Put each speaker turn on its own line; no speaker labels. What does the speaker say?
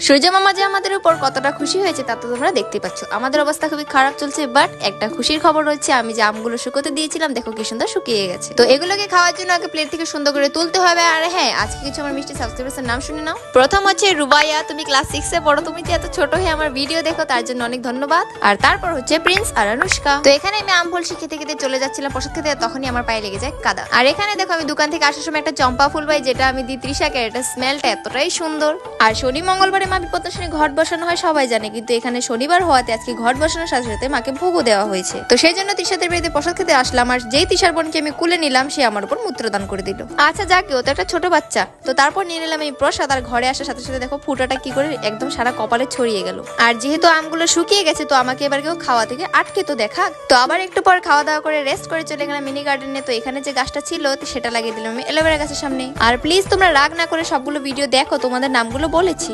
সূর্য মামা যে আমাদের উপর কতটা খুশি হয়েছে তা তো তোমরা দেখতে পাচ্ছ। আমাদের অবস্থা খুবই খারাপ চলছে বাট একটা খুশির খবর রয়েছে, আমি যে আমগুলো শুকোতে দিয়েছিলাম, দেখো কি সুন্দর শুকিয়ে গেছে। তো এগুলোকে খাওয়ার জন্য আগে প্লেট থেকে সুন্দর করে তুলতে হবে, আর হ্যাঁ আজকে কিছু আমার মিষ্টি সাবস্ক্রাইবার্সের নাম শুনে নাও। প্রথম হচ্ছে রুবাইয়া, তুমি ক্লাস সিক্স পড়ো, তুমি যে এত ছোট হয়ে আমার ভিডিও দেখো, তার জন্য অনেক ধন্যবাদ। আর তারপর হচ্ছে প্রিন্স আর অনুষ্কা। তো এখানে আমি আম ফল খেতে খেতে চলে যাচ্ছিলাম প্রসাদ খেতে তখনই আমার পায়ে লেগে যায় কাদা। আর এখানে দেখো, আমি দোকান থেকে আসার সময় একটা চম্পা ফুল পাই, যেটা আমি দিই ত্রিশাকের এটা স্মেলটা এতটাই সুন্দর। আর শনি মঙ্গলবারে মা বিপত্তাশনী ঘট বসানো হয়, সবাই জানে। কিন্তু এখানে শনিবার হওয়াতে আজকে ঘট বসানোর সাথে সাথে মাকে ভোগও দেওয়া হয়েছে। তো সেই জন্য তিশাদের বাড়িতে প্রসাদ খেতে আসলাম আর যেই তিশার বোনকে আমি কুলে নিলাম, সে আমার উপর মূত্রদান করে দিল। আচ্ছা যাক, ও তো একটা ছোট বাচ্চা। তো তারপর নিয়ে নিলাম এই প্রসাদ আর ঘরে আসার সাথে সাথে দেখো ফুটাটা কি করে একদম সারা কপালে ছড়িয়ে গেল। আর যেহেতু আমগুলো শুকিয়ে গেছে, তো আমাকে এবার কেউ খাওয়া থেকে আটকে তো দেখা তো আবার একটু পর খাওয়া দাওয়া করে রেস্ট করে চলে গেলাম মিনি গার্ডেনে তো এখানে যে গাছটা ছিল সেটা লাগিয়ে দিলাম আমি এলোভেরা গাছের সামনে। আর প্লিজ তোমরা রাগ না করে সবগুলো ভিডিও দেখো, তোমাদের নামগুলো বলেছি।